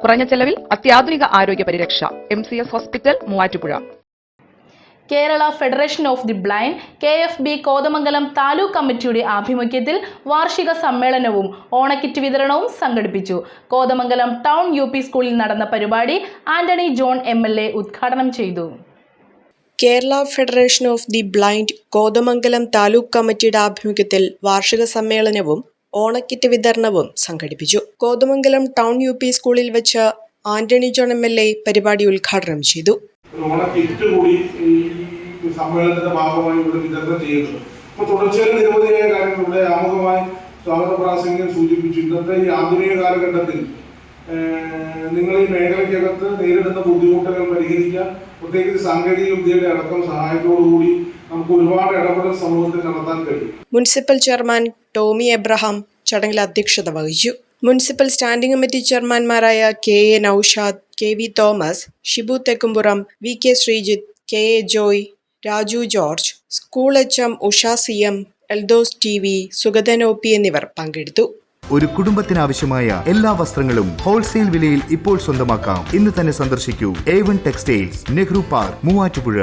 കുറഞ്ഞ ചെലവിൽ അത്യാധുനിക ആരോഗ്യ പരിരക്ഷ. M C S hospital Muvattupuzha. Kerala federation of the blind K F B Kothamangalam taluk കമ്മിറ്റിയുടെ ആഭിമുഖ്യത്തിൽ വാർഷിക സമ്മേളനവും ഓണക്കിറ്റ് വിതരണവും സംഘടിപ്പിച്ചു. കോതമംഗലം ടൗൺ യു പി സ്കൂളിൽ നടന്ന പരിപാടി Antony John M L A ഉദ്ഘാടനം ചെയ്തു. Kerala federation of the blind Kothamangalam taluk കമ്മിറ്റിയുടെ ആഭിമുഖ്യത്തിൽ വാർഷിക സമ്മേളനവും ഓണക്കിറ്റ് വിതരണവും സംഘടിപ്പിച്ചു. കോതമംഗലം ടൗൺ യു പി സ്കൂളിൽ വെച്ച് Antony John M L A പരിപാടി ഉദ്ഘാടനം ചെയ്തു. ഓണക്കിറ്റ് കൂടി ഈ സമ്മേളനത്തിന്റെ ഭാഗമായി ഇവിടെ വിതരണം ചെയ്യുന്നത് അപ്പൊ തുടർച്ചയായ നിരവധിയായ കാര്യങ്ങൾ ഇവിടെ ആമുഖമായി സ്വാഗത പ്രാസംഗികൻ സൂചിപ്പിച്ചു. ഇന്നത്തെ ഈ ആധുനിക കാലഘട്ടത്തിൽ ഏഹ്, നിങ്ങൾ ഈ മേഖലയ്ക്കകത്ത് നേരിടുന്ന ബുദ്ധിമുട്ടുകൾ പരിഹരിക്കാൻ പ്രത്യേകിച്ച് സാങ്കേതിക വിദ്യയുടെ അടക്കം സഹായത്തോടുകൂടി നമുക്ക് ഒരുപാട് ഇടപെടൽ സമൂഹത്തിൽ നടത്താൻ കഴിയും. മുനിസിപ്പൽ ചെയർമാൻ ടോമി എബ്രഹാം ചടങ്ങിൽ അധ്യക്ഷത വഹിച്ചു. Municipal standing committee ചെയർമാൻമാരായ K A Naushad K V Thomas Shibu Thekkumpuram V K Sreejith K A Joy Raju George school H M Usha C M Eldhose T V Sugathan O P എന്നിവർ പങ്കെടുത്തു. ഒരു കുടുംബത്തിനാവശ്യമായ എല്ലാ വസ്ത്രങ്ങളും wholesale വിലയിൽ ഇപ്പോൾ സ്വന്തമാക്കാം. ഇന്ന് തന്നെ സന്ദർശിക്കൂ. A one textiles Nehru park Muvattupuzha.